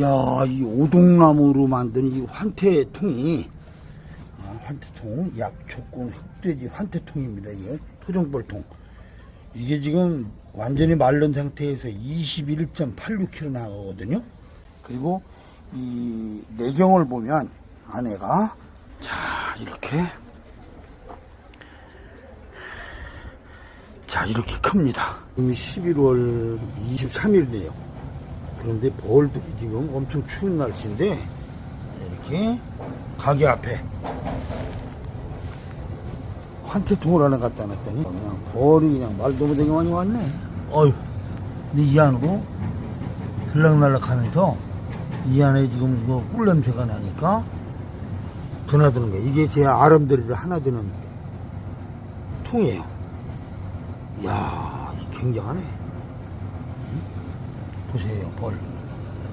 야, 이 오동나무로 만든 이 환태통이, 아, 환태통, 약초군 흑돼지 환태통입니다. 이게 토종벌통. 이게 지금 완전히 마른 상태에서 21.86kg 나가거든요. 그리고 이 내경을 보면 안에가 자 이렇게 자 이렇게 큽니다. 지금 11월 23일이네요. 그런데 벌들이 지금 엄청 추운 날씨인데 이렇게 가게 앞에 환태통을 하나 갖다 놨더니 그냥 벌이 그냥 말도 못하게 많이 왔네. 어휴. 근데 이 안으로 들락날락 하면서 이 안에 지금 이거 꿀 냄새가 나니까 드나드는 거예요. 이게 제 아름드리를 하나 드는 통이에요. 이야, 굉장하네. 不是有波折。